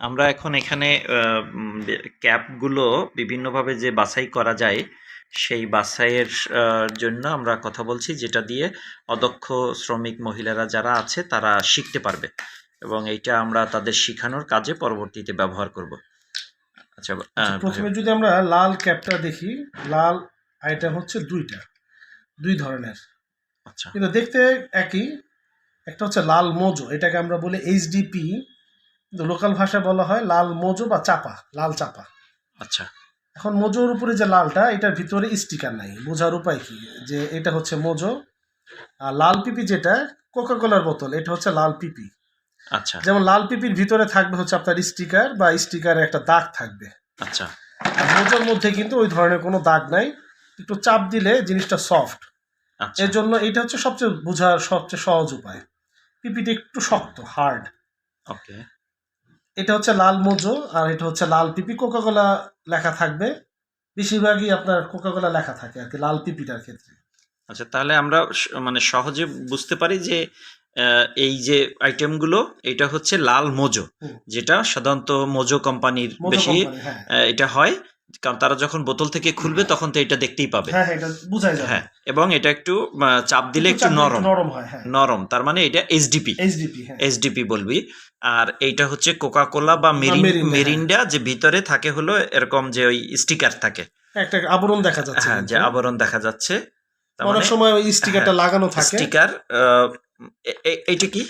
আমরা এখন এখানে ক্যাপগুলো বিভিন্নভাবে যে বাছাই করা যায় সেই বাছাইয়ের জন্য আমরা কথা বলছি যেটা দিয়ে অদক্ষ শ্রমিক মহিলারা যারা আছে তারা শিখতে পারবে। এবং এইটা আমরা তাদের শেখানোর কাজে পরবর্তীতে ব্যবহার করব। আচ্ছা প্রথমে যদি আমরা লাল ক্যাপটা দেখি লাল আইটেম হচ্ছে দুইটা দুই ধরনের। আচ্ছা। কিন্তু দেখতে একই একটা হচ্ছে লাল মোজো এটাকে আমরা বলি এইচডিপি লোকাল ভাষায় বলা হয় লাল মোজো বা চাপা লাল চাপা। আচ্ছা। এখন মোজোর উপরে যে লালটা এটার ভিতরে স্টিকার নাই। বোঝার উপায় কি? যে এটা হচ্ছে মোজো আর লাল পিপি যেটা কোকা কোলার বোতল এটা হচ্ছে লাল পিপি। আচ্ছা। যেমন লাল পিপির ভিতরে থাকবে হচ্ছে আপনার স্টিকার বা স্টিকারে একটা দাগ থাকবে। আচ্ছা। আর মোজোর মধ্যে কিন্তু ওই ধরনের কোনো দাগ নাই। একটু চাপ দিলে জিনিসটা সফট আচ্ছা। এর জন্য এটা হচ্ছে সবচেয়ে বোঝার সবচেয়ে সহজ উপায়। পিপিটা একটু শক্ত হার্ড ওকে এটা হচ্ছে লাল মোজো আর এটা হচ্ছে লাল পিপি। কোকাকোলা লেখা থাকবে। বেশিরভাগই আপনার কোকাকোলা লেখা থাকে আর কি লাল পিপিটার ক্ষেত্রে। আচ্ছা তাহলে আমরা মানে সহজে বুঝতে পারি যে আহ, এই যে আইটেমগুলো এটা হচ্ছে লাল মোজো যেটা সাধারণত মোজো কোম্পানির বেশি হ্যাঁ। এটা হয়। কারণ তারা যখন বোতল থেকে খুলবে তখন তো এটা দেখতেই পাবে। হ্যাঁ হ্যাঁ, এটা বুঝাই যাবে। হ্যাঁ এবং এটা একটু চাপ দিলে একটু নরম। নরম হয় হ্যাঁ। নরম তার মানে এটা এইচডিপি হ্যাঁ। এইচডিপি বলবি। আর এইটা হচ্ছে কোকা কোলা বা মেরিন মেরিন্ডা, হ্যাঁ। যে ভিতরে থাকে হলো এরকম যে ওই স্টিকার থাকে। একটা আবরণ দেখা যাচ্ছে হ্যাঁ যে আবরণ দেখা যাচ্ছে। অনেক মানে সময় ওই স্টিকারটা লাগানো থাকে। স্টিকার এইটা কি?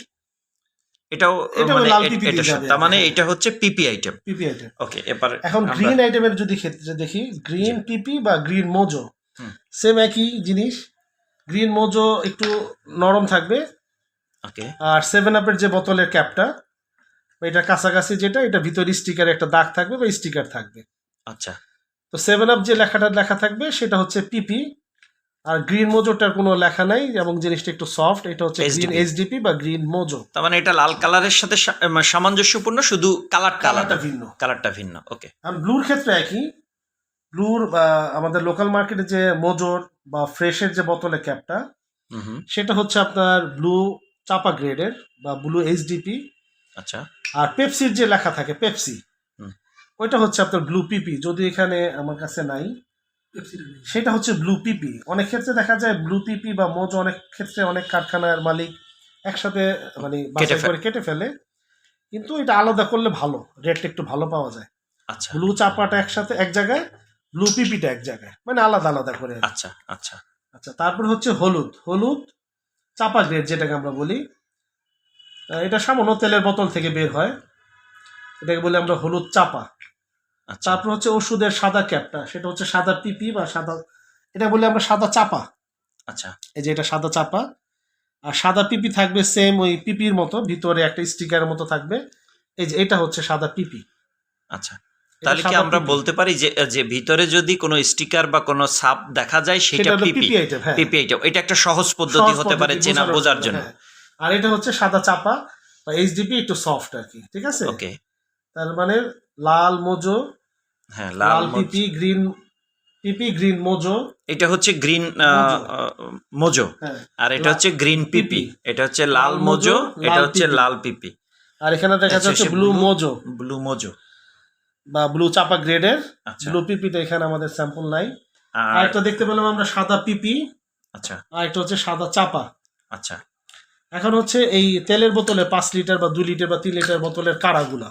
এটাও মানে এটা মানে এটা হচ্ছে পিপি আইটেম পিপি আইটেম ওকে এবার এখন গ্রিন আইটেমের যদি ক্ষেত্রে দেখি গ্রিন পিপি বা গ্রিন মোজো সেম একই জিনিস গ্রিন মোজো একটু নরম থাকবে। ওকে আর সেভেন আপের যে বোতলের ক্যাপটা এটা কাছাকাছি যেটা এটা ভিতরে স্টিকারে একটা দাগ থাকবে বা স্টিকার থাকবে। আচ্ছা। তো সেভেন আপ যে লেখাটা লেখা থাকবে সেটা হচ্ছে পিপি আর গ্রিন মোজোটার কোনো লেখা নাই এবং জিনিসটা একটু সফট এটা হচ্ছে গ্রিন এইচডিপি বা গ্রিন মোজো তার মানে এটা লাল কালারের সাথে সা- সামঞ্জস্যপূর্ণ শুধু আলাদা। কালারটা ভিন্ন। কালারটা ভিন্ন ওকে আর ব্লুর ক্ষেত্রে একই। ব্লুর বা আমাদের লোকাল মার্কেটে যে মোজোর বা ফ্রেশের যে বোতলের ক্যাপটা সেটা হচ্ছে আপনার ব্লু চাপা গ্রেডের বা ব্লু এইচডিপি আচ্ছা। আর পেপসির যে লেখা থাকে পেপসি। ওইটা হচ্ছে আপনার ব্লু পিপি যদি এখানে আমার কাছে নাই। সেটা হচ্ছে ব্লু পিপি অনেক ক্ষেত্রে দেখা যায় ব্লু পিপি বা মোজ অনেক ক্ষেত্রে অনেক কারখানার মালিক একসাথে মানে করে কেটে ফেলে। কিন্তু এটা আলাদা করলে ভালো রেটটা একটু ভালো পাওয়া যায়। আচ্ছা। ব্লু চাপাটা একসাথে এক জায়গায় ব্লু পিপিটা এক জায়গায়। মানে আলাদা আলাদা করে আচ্ছা আচ্ছা। আচ্ছা তারপর হচ্ছে হলুদ। হলুদ চাপা গ্রেড যেটাকে আমরা বলি এটা সামান্য তেলের বোতল থেকে বের হয়। এটাকে বলি আমরা হলুদ চাপা। তারপর হচ্ছে ওষুধের সাদা ক্যাপটা সেটা হচ্ছে সাদা পিপি বা সাদা এটা বলি আমরা সাদা চাপা। আচ্ছা। এই যে এটা সাদা চাপা। আর সাদা পিপি থাকবে সেম ওই পিপির মতো ভিতরে একটা স্টিকারের মতো থাকবে। এই যে এটা হচ্ছে সাদা পিপি। আচ্ছা। তাহলে কি আমরা বলতে পারি যে যে ভিতরে যদি কোনো স্টিকার বা কোনো সাপ দেখা যায় সেটা পিপি। পিপি আইটেম হ্যাঁ। এটা এটা একটা সহজ পদ্ধতি হতে পারে চেনা বোঝার জন্য। হ্যাঁ। আর এটা হচ্ছে সাদা চাপা বা এইচডিপি একটু সফট আর কি ঠিক আছে? ওকে তার মানে লাল মোজো হ্যাঁ লাল পিপি গ্রিন পিপি গ্রিন মোজো। এটা হচ্ছে গ্রিন মোজো। হ্যাঁ। আর এটা হচ্ছে গ্রিন পিপি। এটা হচ্ছে লাল মোজো এটা হচ্ছে লাল পিপি। আর এখানে দেখা আচ্ছা, যাচ্ছে ব্লু মোজো। ব্লু মোজো। বা ব্লু চাপা গ্রেডের। আচ্ছা। ব্লু পিপিটা এখানে আমাদের স্যাম্পল নাই। আর একটা দেখতে পেলাম আমরা সাদা পিপি। আচ্ছা। আর একটা হচ্ছে সাদা চাপা। আচ্ছা। এখন হচ্ছে এই তেলের বোতলে পাঁচ লিটার বা দুই লিটার বা তিন লিটার বোতলের কাড়াগুলা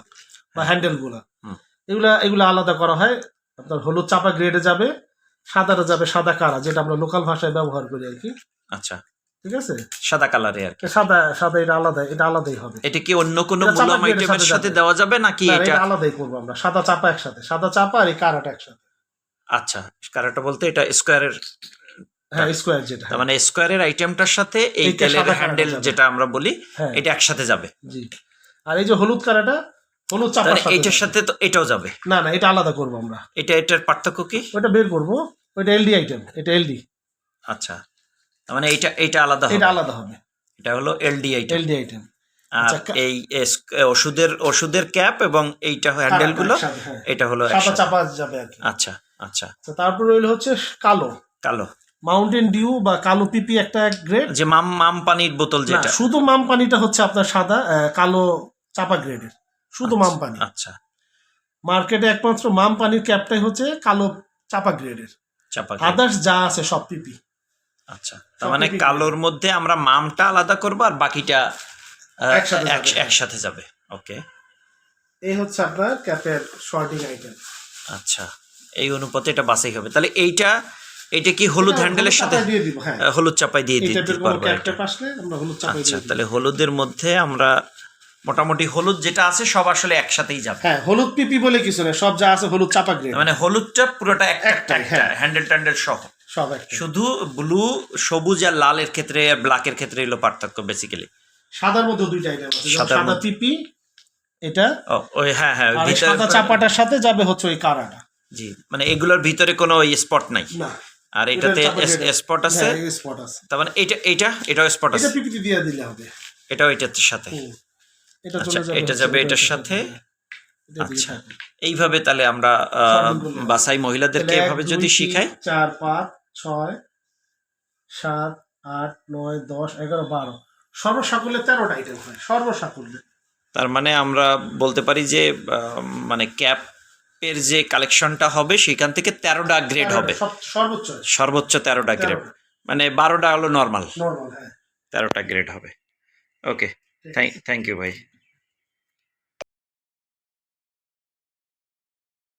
বা হ্যান্ডেলগুলা। এগুলা এগুলো আলাদা করা হয়। আপনার হলুদ চাপা গ্রেডে যাবে সাদাটা যাবে সাদা কাড়া যেটা আমরা লোকাল ভাষায় ব্যবহার করি আর কি। আচ্ছা। ঠিক আছে? সাদা কালারে আর কি। সাদা সাদা এটা আলাদা এটা আলাদাই হবে। এটা কি অন্য কোনো মূলম আইটেমের সাথে দেওয়া যাবে নাকি এটা আলাদাই করব আমরা। সাদা চাপা একসাথে সাদা চাপা আর এই কাড়াটা একসাথে। আচ্ছা কারাটা বলতে এটা স্কোয়ারের হ্যাঁ স্কোয়ার যেটা। মানে স্কোয়ারের আইটেমটার সাথে এই তেলের হ্যান্ডেল যেটা আমরা বলি হ্যাঁ। এটা একসাথে যাবে। জি। আর এই যে হলুদ কাড়াটা হলুদ চাপার সাথে এইটার সাথে তো এটাও যাবে। না না এটা আলাদা করব আমরা। এটা এটার পার্থক্য কি? ওটা বের করব। ওইটা এলডি আইটেম এটা এলডি আচ্ছা। তার মানে এটা এটা আলাদা এটা আলাদা হবে। এটা হলো এলডি আইটেম এলডি আইটেম আর আচ্ছা, এই ওষুধের ওষুধের ক্যাপ এবং এইটা হ্যান্ডেলগুলো এটা হলো সাদা চাপা যাবে আর কি। আচ্ছা আচ্ছা। আচ্ছা, তারপর রইল হচ্ছে কালো। কালো। মাউন্টেন ডিউ বা কালো পিপি একটা গ্রেড যে মাম মাম পানির বোতল যেটা। শুধু মাম পানিটা হচ্ছে আপনার সাদা কালো চাপা গ্রেডের শুধু আচ্ছা, মামপানি। আচ্ছা। মার্কেটে একমাত্র মামপানির ক্যাপটাই হচ্ছে কালো চাপা গ্রেডের। চাপা আদার্স যা আছে সব পিপি আচ্ছা তার মানে কালোর মধ্যে আমরা মামটা আলাদা করব আর বাকিটা একসাথে যাবে, ওকে। এই হচ্ছে আপনার ক্যাপের শর্টিং আইটেম আচ্ছা এই অনুপাতে এটা বাছাই হবে। তাহলে এইটা এটা কি হলুদ হ্যান্ডেলের সাথে? হ্যাঁ। হলুদ চাপাই দিয়ে দিতে পারব আচ্ছা তাহলে হলুদের মধ্যে আমরা মোটামুটি হলুদ যেটা আছে সব আসলে একসাথেই যাবে। হ্যাঁ হলুদ পিপি বলে কিছু না সব যা আছে হলুদ চাপা গ্রেড মানে হলুদটা পুরোটা একটা একটা হ্যাঁ। হ্যান্ডেল ট্যান্ডেল সহ। শুধু ব্লু সবুজ আর লালের ক্ষেত্রে আর ব্ল্যাকের ক্ষেত্রে এলো পার্থক্য বেসিক্যালি সাদার মধ্যে দুইটা আইটেম আছে সাদা পিপি এটা ও ওই হ্যাঁ হ্যাঁ ভিতরে- সাদা চাপাটার সাথে যাবে হচ্ছে ওই কারাটা। জি মানে এগুলোর ভিতরে কোনো ওই স্পট নাই। না। আর এটাতে স্পট আছে। হ্যাঁ স্পট আছে। তার মানে এটা এটা এটাও স্পট আছে। এটা পিপিটি দিয়ে দিলে হবে। এটাও এটার সাথে। এটা আচ্ছা, চলে যাবে এটা যাবে এটার সাথে। আচ্ছা। এইভাবে তাহলে আমরা। বাসাই মহিলাদেরকে এভাবে যদি শিখাই? চার পাঁচ ছয় সাত আট নয় দশ এগারো বারো। সর্বসাকুল্যে তেরোটা আইটেম হয় সর্বসাকুল্যে। তার মানে আমরা বলতে পারি যে মানে ক্যাপের যে কালেকশনটা হবে সেখান থেকে তেরোটা গ্রেড হবে। সর্বোচ্চ। সর্বোচ্চ তেরোটা গ্রেড মানে বারোটা হলো নর্মাল নর্মাল হ্যাঁ। তেরোটা গ্রেড হবে। ওকে থ্যাংক ইউ ভাই